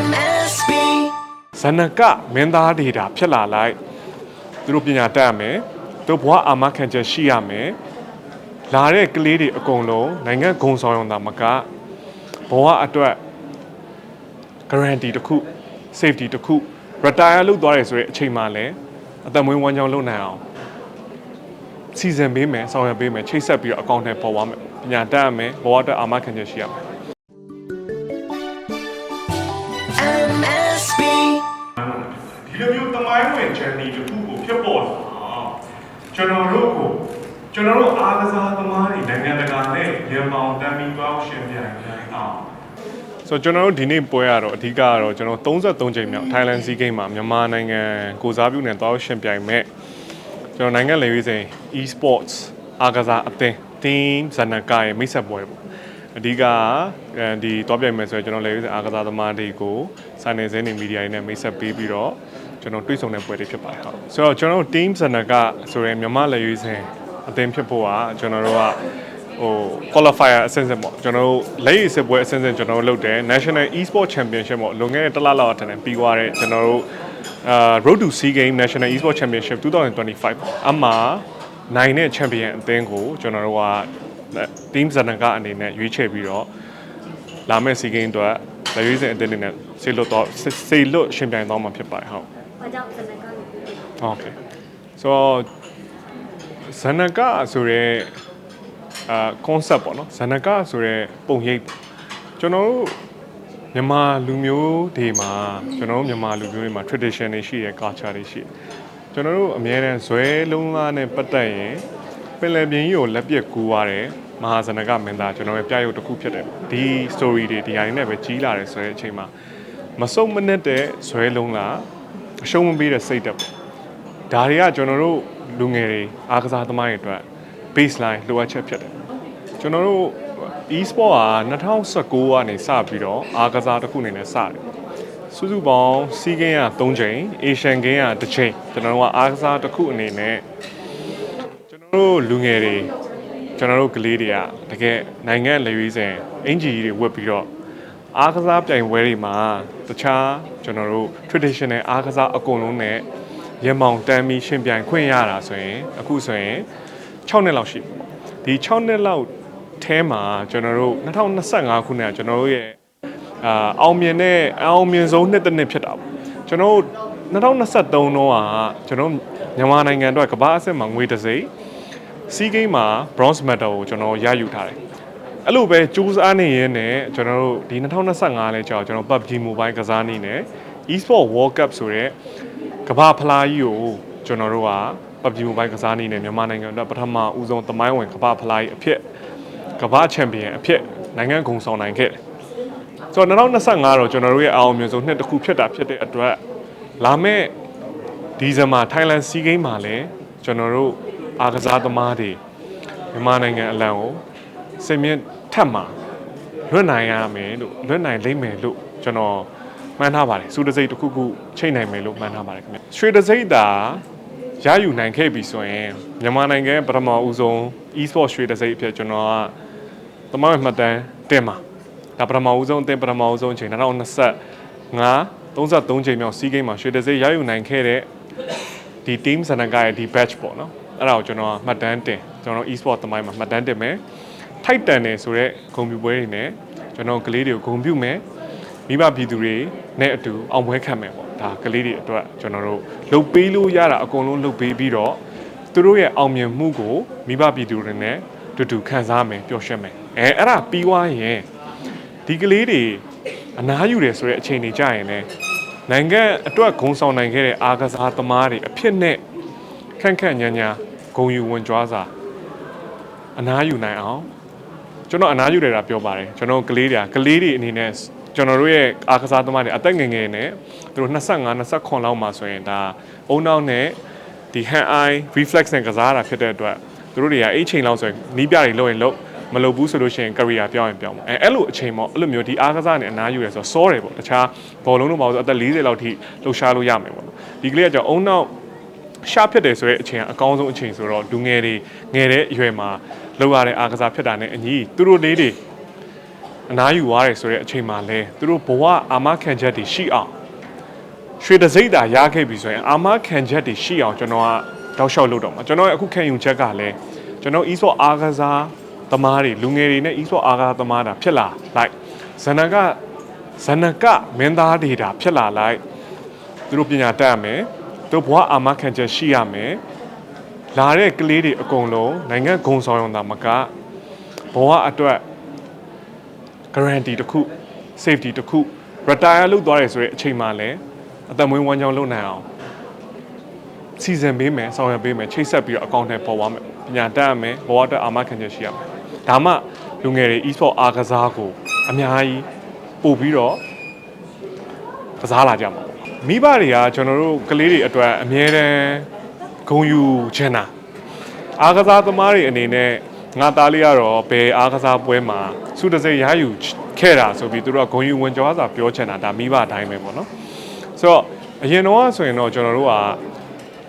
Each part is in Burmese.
MSB ဇနကမင်းသားဒေတာဖြစ်လာလိုက်သူတို့ပညာတတ်ရမယ်သူတို့ဘဝအာမခံချက်ရှိရမယ်လာတဲ့ကလေးတွေအကုန်လုံးနိုင်ငံဂုံဆောင်ရုံသာမကဘဝအတွက် guarantee တစ်ခု safety တစ်ခု retire လုပ်သွားတယ်ဆိုတဲ့အချိန်မှလည်းအသက်မွေးဝမ်းကြောင်းလုပ်နိုင်အောင်စီစဉ်ပေးမယ်ဆောင်ရွက်ပေးမယ်ချိတ်ဆက်ပြီးတော့အကောင့်ထဲပေါ်သွားမယ်ပညာတတ်ရမယ်ဘဝအတွက်အာမခံချက်ရှိရမယ် ဒီလိုမျိုးတမိုင်းဝင် journey တစ်ခုကိုဖြစ်ပေါ်လာအောင်ကျွန်တော်တို့ကိုကျွန်တော်တို့အားကစားသမားတွေနိုင်ငံတကာနဲ့ရန်ပေါင်တမ်းပြီးသွားရှင်ပြိုင်နိုင်အောင်ဆိုတော့ကျွန်တော်တို့ဒီနေ့ပွဲရတော့အဓိကကတော့ကျွန်တော်33ချိန်မြောက် Thailand Sea Games မှာမြန်မာနိုင်ငံကိုစားပြုနဲ့သွားရှင်ပြိုင်မဲ့ကျွန်တော်နိုင်ငံလေရွေးစဉ် e-sports အားကစားအသင်း team ဇနကရဲ့မိတ်ဆက်ပွဲပေါ့အဓိကအဲဒီသွားပြိုင်မယ်ဆိုရင်ကျွန်တော်လေရွေးစဉ်အားကစားသမားတွေကိုစာနယ်ဇင်းတွေမီဒီယာတွေနဲ့မိတ်ဆက်ပေးပြီးတော့ ကျွန်တော်တွေ့ဆုံတဲ့ပွဲတွေဖြစ်ပါတယ်ဟုတ်ဆိုတော့ကျွန်တော်တို့ team ဇနကဆိုရင်မြန်မာလေရွေးစဉ်အသင်းဖြစ်ဖို့ကကျွန်တော်တို့ကဟို qualifier အဆင့်ဆင့်ပေါ့ကျွန်တော်တို့လက်ရည်စစ်ပွဲအဆင့်ဆင့်ကျွန်တော်တို့လုပ်တယ် National e-sport championship ပေါ့လွန်ခဲ့တဲ့တစ်လလောက်အထက်နဲ့ပြီးသွားတဲ့ကျွန်တော်တို့အာ Road to Sea Game National e-sport championship 2025ပေါ့အမှနိုင်တဲ့ champion အသင်းကိုကျွန်တော်တို့က team ဇနကအနေနဲ့ရွေးချယ်ပြီးတော့လာမယ့် Sea Game အတွက်လက်ရွေးစင်အသင်းအနေနဲ့ဆေးလွတ်တော့ဆေးလွတ်ရှင်ပြိုင်သွားမှာဖြစ်ပါတယ်ဟုတ်ဘာ ကြောင့်စနကလို့ပြောလဲ โอเคဆိုတော့ဇနကဆိုရဲအာ concept ပေါ့နော်ဇနကဆိုရဲပုံရိပ်ကျွန်တော်တို့မြန်မာလူမျိုးတွေမှာကျွန်တော်တို့မြန်မာလူမျိုးတွေမှာ tradition တွေရှိတယ် culture တွေရှိတယ်ကျွန်တော်တို့အများနဲ့ဇွဲလုံးသားနဲ့ပတ်သက်ရင်ပင်လယ်ပြင်ကြီးကိုလက်ပြက်ကူရတယ်မဟာဇနကမင်းသားကျွန်တော်ရဲ့ပြရုပ်တစ်ခုဖြစ်တယ်ဒီ story တွေဒီဟာတွေနဲ့ပဲကြီးလာတယ်ဆိုတဲ့အချိန်မှာမစုံမနစ်တဲ့ဇွဲလုံးလား အရှုံးမပေးတဲ့စိတ်တက်ပေါ့ဒါတွေကကျွန်တော်တို့လူငယ်တွေအားကစားသမားတွေအတွက် baseline လိုအပ်ချက်ဖြစ်တယ်ကျွန်တော်တို့ e-sport က2019ကနေစပြီးတော့အားကစားတစ်ခုအနေနဲ့စတယ်စုစုပေါင်းစီးကင်းက3ချိန် Asian Game က1ချိန်ကျွန်တော်တို့ကအားကစားတစ်ခုအနေနဲ့ကျွန်တော်တို့လူငယ်တွေကျွန်တော်တို့ကလေးတွေကတကယ်နိုင်ငံလေရွေးစဉ်အင်ဂျီကြီးတွေဝတ်ပြီးတော့ အားကစားပြိုင်ပွဲတွေမှာတခြားကျွန်တော်တို့ traditional အားကစားအကုန်လုံးနဲ့ရမောင်တမ်းပြီးရှင်ပြိုင်ခွင့်ရတာဆိုရင်အခုဆိုရင်6နှစ်လောက်ရှိပြီဒီ6နှစ်လောက်အဲမှာကျွန်တော်တို့2025ခုနှစ်ကကျွန်တော်တို့ရဲ့အာအောင်မြင်တဲ့အောင်မြင်ဆုံးနှစ်တစ်နှစ်ဖြစ်တာပေါ့ကျွန်တော်တို့2023တုန်းကကျွန်တော်မြန်မာနိုင်ငံအတွက်ကမ္ဘာအဆင့်မှာငွေတစ်စိမ့်စီးဂိမ်းမှာ bronze medal ကိုကျွန်တော်ရယူထားတယ် အဲ့လိုပဲကြိုးစားနေရင်းနဲ့ကျွန်တော်တို့ဒီ2025လဲကြောက်ကျွန်တော် PUBG Mobile ကစားနေနဲ့ e-sport World Cup ဆိုတဲ့ကမ္ဘာဖလားကြီးကိုကျွန်တော်တို့က PUBG Mobile ကစားနေနဲ့မြန်မာနိုင်ငံအတွက်ပထမဦးဆုံးသမိုင်းဝင်ကမ္ဘာဖလားကြီးအဖြစ်ကမ္ဘာချန်ပီယံအဖြစ်နိုင်ငံဂုဏ်ဆောင်နိုင်ခဲ့တယ်။ဆိုတော့2025တော့ကျွန်တော်တို့ရဲ့အောင်မြင်ဆုံးနှစ်တစ်ခုဖြစ်တာဖြစ်တဲ့အတွက်လာမယ့်ဒီဇင်ဘာ Thailand Sea Games မှာလည်းကျွန်တော်တို့အားကစားသမားတွေမြန်မာနိုင်ငံအလံကို စိတ်မြင့်ထပ်မှာလွတ်နိုင်ရမယ်လို့လွတ်နိုင်လိမ့်မယ်လို့ကျွန်တော်မှန်းထားပါတယ်စူတစိတ်တစ်ခုခုချိန်နိုင်မယ်လို့မှန်းထားပါတယ်ခင်ဗျရွှေတစိတ်သာရယူနိုင်ခဲ့ပြီဆိုရင်မြန်မာနိုင်ငံပထမဦးဆုံး e-sport ရွှေတစိတ်အဖြစ်ကျွန်တော်ကသမိုင်းမှတ်တမ်းတင်ပါဒါပထမဦးဆုံးအသင်းပထမဦးဆုံးအချိန်2025 33ချိန်မြောက်စီးဂိမ်းမှာရွှေတစိတ်ရယူနိုင်ခဲ့တဲ့ဒီ team စနကရဲ့ဒီ batch ပေါ့နော်အဲ့ဒါကိုကျွန်တော်ကမှတ်တမ်းတင်ကျွန်တော် e-sport သမိုင်းမှာမှတ်တမ်းတင်မယ် ထိုက်တန်တယ်ဆိုတော့ဂုံပြူပွဲတွေနဲ့ကျွန်တော်ကလေးတွေကိုဂုံပြူမယ်မိဘပြည်သူတွေနဲ့အတူအောင်ပွဲခံမယ်ပေါ့ဒါကလေးတွေအတွက်ကျွန်တော်တို့လှုပ်ပေးလို့ရတာအကုန်လုံးလှုပ်ပေးပြီးတော့သူတို့ရဲ့အောင်မြင်မှုကိုမိဘပြည်သူတွေနဲ့တူတူခံစားမယ်ပျော်ရွှင်မယ်အဲအဲ့ဒါပြီးွားရင်ဒီကလေးတွေအနားယူတယ်ဆိုတဲ့အချိန်တွေကြာရင်လည်းနိုင်ငံအတွက်ဂုံဆောင်နိုင်ခဲ့တဲ့အာကစားသမားတွေအဖြစ်နဲ့ခန့်ခန့်ညာညာဂုံယူဝင်ကြွားစာအနားယူနိုင်အောင် ကျွန်တော်အနားယူတယ်တာပြောပါတယ်ကျွန်တော်ကလေးတွေကကလေးတွေအနေနဲ့ကျွန်တော်တို့ရဲ့အားကစားသမားတွေအသက်ငယ်ငယ်နဲ့သူတို့25 29လောက်မှာဆိုရင်ဒါအုံနောက်နဲ့ဒီ hand eye reflex နဲ့ကစားတာဖြစ်တဲ့အတွက်သူတို့တွေကအဲ့ချိန်လောက်ဆိုရင်နီးပြတွေလုပ်ရင်လုပ်မလုပ်ဘူးဆိုလို့ရှိရင် career ပြောင်းရင်ပြောင်းပေါ့အဲအဲ့လိုအချိန်ပေါ့အဲ့လိုမျိုးဒီအားကစားနဲ့အနားယူရဆိုတော့စောတယ်ပေါ့တခြားဘောလုံးတို့ပါဆိုအသက်40လောက်ထိလှုပ်ရှားလို့ရမယ်ပေါ့ဒီကလေးကကြောင့်အုံနောက်ရှာဖြစ်တယ်ဆိုတဲ့အချိန်ကအကောင်းဆုံးအချိန်ဆိုတော့လူငယ်တွေငယ်တဲ့အရွယ်မှာ လောက်ရတဲ့အားကစားဖြစ်တာနဲ့အညီသူတို့လေးတွေအနားယူသွားတယ်ဆိုတဲ့အချိန်မှာလဲသူတို့ဘဝအာမခံချက်တွေရှိအောင်ရွှေတစိမ့်တာရခဲ့ပြီဆိုရင်အာမခံချက်တွေရှိအောင်ကျွန်တော်ကတောက်လျှောက်လုပ်တော့မှာကျွန်တော်ရဲ့အခုခံယူချက်ကလည်းကျွန်တော် e-sport အားကစားသမားတွေလူငယ်တွေနဲ့ e-sport အားကစားသမားတာဖြစ်လာလိုက်ဇနကဇနကမင်းသားတွေတာဖြစ်လာလိုက်သူတို့ပညာတတ်ရမယ်သူတို့ဘဝအာမခံချက်ရှိရမယ် လာတဲ့ကလေးတွေအကုန်လုံးနိုင်ငံဂုံဆောင်ရုံသာမကဘဝအတွက် guarantee တစ်ခု safety တစ်ခု retire လုပ်သွားတယ်ဆိုတဲ့အချိန်မှလည်းအသက်မွေးဝမ်းကြောင်းလုပ်နိုင်အောင်စီစဉ်ပေးမယ်ဆောင်ရွက်ပေးမယ်ချိတ်ဆက်ပြီးတော့အကောင့်ထဲပေါ်သွားမယ်ပညာတတ်ရမယ်ဘဝအတွက်အာမခံချက်ရှိရမယ်ဒါမှလူငယ်တွေ e-sport အားကစားကိုအများကြီးပို့ပြီးတော့ကစားလာကြမှာပေါ့မိဘတွေကကျွန်တော်တို့ကလေးတွေအတွက်အမြဲတမ်း ဂုဏ်ယူချင်တာအားကစားသမားတွေအနေနဲ့ငါသားလေးကတော့ဘယ်အားကစားပွဲမှာစုတစိတ်ရယူခဲ့တာဆိုပြီးသူတို့ကဂုံယူဝင်ကြွားစာပြောချင်တာဒါမိဘအတိုင်းပဲပေါ့နော်ဆိုတော့အရင်တော့ဆိုရင်တော့ကျွန်တော်တို့က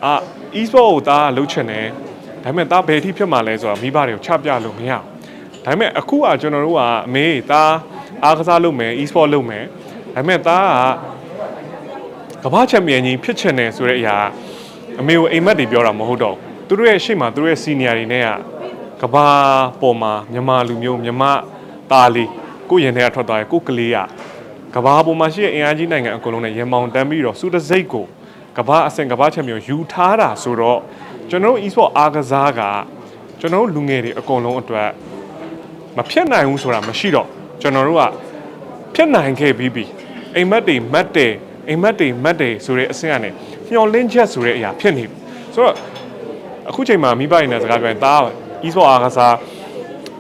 အာ e-sport ကိုသားလှုပ်ချင်တယ်ဒါပေမဲ့သားဘယ်အထိဖြစ်မှာလဲဆိုတော့မိဘတွေကိုချပြလို့မရဘူးဒါပေမဲ့အခုကကျွန်တော်တို့ကအမေသားအားကစားလုပ်မယ် e-sport လုပ်မယ်ဒါပေမဲ့သားကကမ္ဘာချန်ပီယံကြီးဖြစ်ချင်တယ်ဆိုတဲ့အရာ အမေကိုအိမ်မက်တွေပြောတာမဟုတ်တော့ဘူးသူတို့ရဲ့ရှေ့မှာသူတို့ရဲ့ senior တွေနဲ့ကကဘာပေါ်မှာမြန်မာလူမျိုးမြန်မာသားလေးကိုယ့်ရင်ထဲကထွက်သွားရဲ့ကိုယ့်ကလေးကကဘာပေါ်မှာရှိတဲ့အင်အားကြီးနိုင်ငံအကုန်လုံးနဲ့ရေမောင်တန်းပြီးတော့စုတစိတ်ကိုကဘာအဆင့်ကဘာချန်ပီယံယူထားတာဆိုတော့ကျွန်တော်တို့ e-sport အားကစားကကျွန်တော်တို့လူငယ်တွေအကုန်လုံးအတွက်မဖြစ်နိုင်ဘူးဆိုတာမရှိတော့ကျွန်တော်တို့ကဖြစ်နိုင်ခဲ့ပြီးပြီအိမ်မက်တွေမတ်တယ်အိမ်မက်တွေမတ်တယ်ဆိုတဲ့အဆင့်ကနေ မျောလင်းချက်ဆိုတဲ့အရာဖြစ်နေပြီဆိုတော့အခုချိန်မှာမိဘတွေနဲ့စကားပြောရင်ဒါ e-sport အားကစား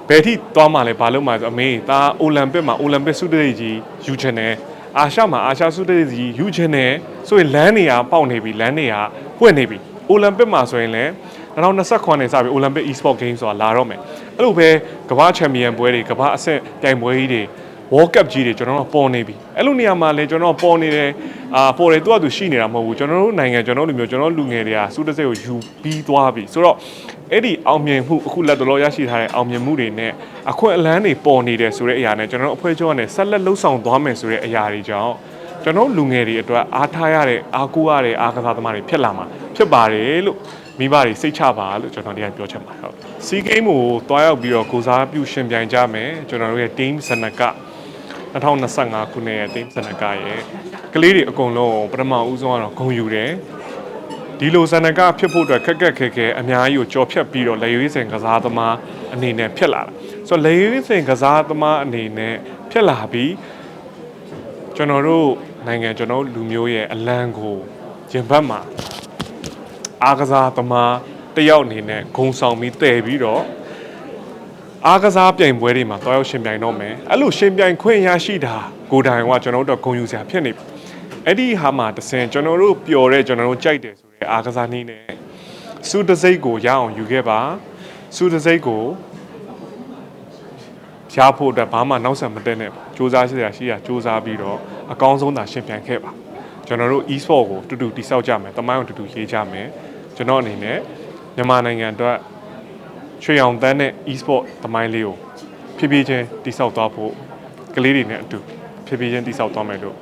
ဘယ်ထိသွားမှလဲဘာလို့မှလဲဆိုအမေဒါအိုလံပစ်မှာအိုလံပစ်ဆုတရိတ်ကြီးယူချင်တယ်အာရှမှာအာရှဆုတရိတ်ကြီးယူချင်တယ်ဆိုရင်လမ်းနေရပေါက်နေပြီလမ်းနေရပွင့်နေပြီအိုလံပစ်မှာဆိုရင်လည်း2029နဲ့စပြီး Olympic e-sport game ဆိုတာလာတော့မယ်အဲ့လိုပဲကမ္ဘာချန်ပီယံပွဲတွေကမ္ဘာအဆင့်ပြိုင်ပွဲကြီးတွေ World Cup ကြီးတွေကျွန်တော်တို့ပေါ်နေပြီအဲ့လိုနေရာမှာလည်းကျွန်တော်ပေါ်နေတယ်အာပေါ်တယ်သူကသူရှိနေတာမဟုတ်ဘူးကျွန်တော်တို့နိုင်ငံကျွန်တော်တို့လူမျိုးကျွန်တော်တို့လူငယ်တွေကစူးတစ်စိတ်ကိုယူပြီးသွားပြီဆိုတော့အဲ့ဒီအောင်မြင်မှုအခုလက်တော်ရရှိထားတဲ့အောင်မြင်မှုတွေနဲ့အခွင့်အလန်းတွေပေါ်နေတယ်ဆိုတဲ့အရာနဲ့ကျွန်တော်တို့အဖွဲ့ချုပ်ကနေဆက်လက်လှုပ်ဆောင်သွားမယ်ဆိုတဲ့အရာတွေကြောင့်ကျွန်တော်တို့လူငယ်တွေအတွက်အားထားရတဲ့အားကိုးရတဲ့အားကစားသမားတွေဖြစ်လာမှာဖြစ်ပါတယ်လို့မိဘတွေစိတ်ချပါလို့ကျွန်တော်တရားပြောချင်ပါတယ်ဟုတ်စီးဂိမ်းကိုတွားရောက်ပြီးတော့ကိုစားပြုရှင်ပြိုင်ကြမယ်ကျွန်တော်တို့ရဲ့ team စနက 2025ခုနှစ်ရဲ့တင်းစနကရဲ့ကလေးတွေအကုန်လုံးပထမဦးဆုံးကတော့ဂုံယူတယ်ဒီလိုစနကဖြစ်ဖို့အတွက်ခက်ခက်ခဲခဲအများကြီးကိုကြော်ဖြတ်ပြီးတော့လက်ရွေးစင်ကစားသမားအနေနဲ့ဖြစ်လာတာဆိုတော့လက်ရွေးစင်ကစားသမားအနေနဲ့ဖြစ်လာပြီးကျွန်တော်တို့နိုင်ငံကျွန်တော်တို့လူမျိုးရဲ့အလံကိုရင်ဘတ်မှာအားကစားသမားတယောက်အနေနဲ့ဂုံဆောင်ပြီးတည်ပြီးတော့ အားကစားပြိုင်ပွဲတွေမှာတွားရောက်ရှင်ပြိုင်တော့မယ်အဲ့လိုရှင်ပြိုင်ခွင့်ရရှိတာကိုယ်တိုင်ကကျွန်တော်တို့တော့ဂုဏ်ယူစရာဖြစ်နေပြီအဲ့ဒီဟာမှာတစ်ဆင့်ကျွန်တော်တို့ပျော်တဲ့ကျွန်တော်တို့ကြိုက်တယ်ဆိုတဲ့အားကစားနည်းနဲ့စူတစိတ်ကိုရအောင်ယူခဲ့ပါစူတစိတ်ကိုရဖို့အတွက်ဘာမှနောက်ဆက်မတက်နဲ့စူးစမ်းရှိရရှိရစူးစမ်းပြီးတော့အကောင်းဆုံးသာရှင်ပြိုင်ခဲ့ပါကျွန်တော်တို့ e-sport ကိုတူတူတိစောက်ကြမယ်တမိုင်းကိုတူတူရေးကြမယ်ကျွန်တော်အနေနဲ့မြန်မာနိုင်ငံအတွက် ရွှေအောင်တန်းနဲ့ e-sport သမိုင်းလေးကိုဖြည်းဖြည်းချင်းတိစောက်သွားဖို့ကလေးတွေနဲ့အတူဖြည်းဖြည်းချင်းတိစောက်သွားမယ်လို့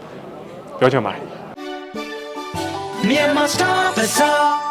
ပြောချင်ပါတယ် Myanmar Star Bazaar.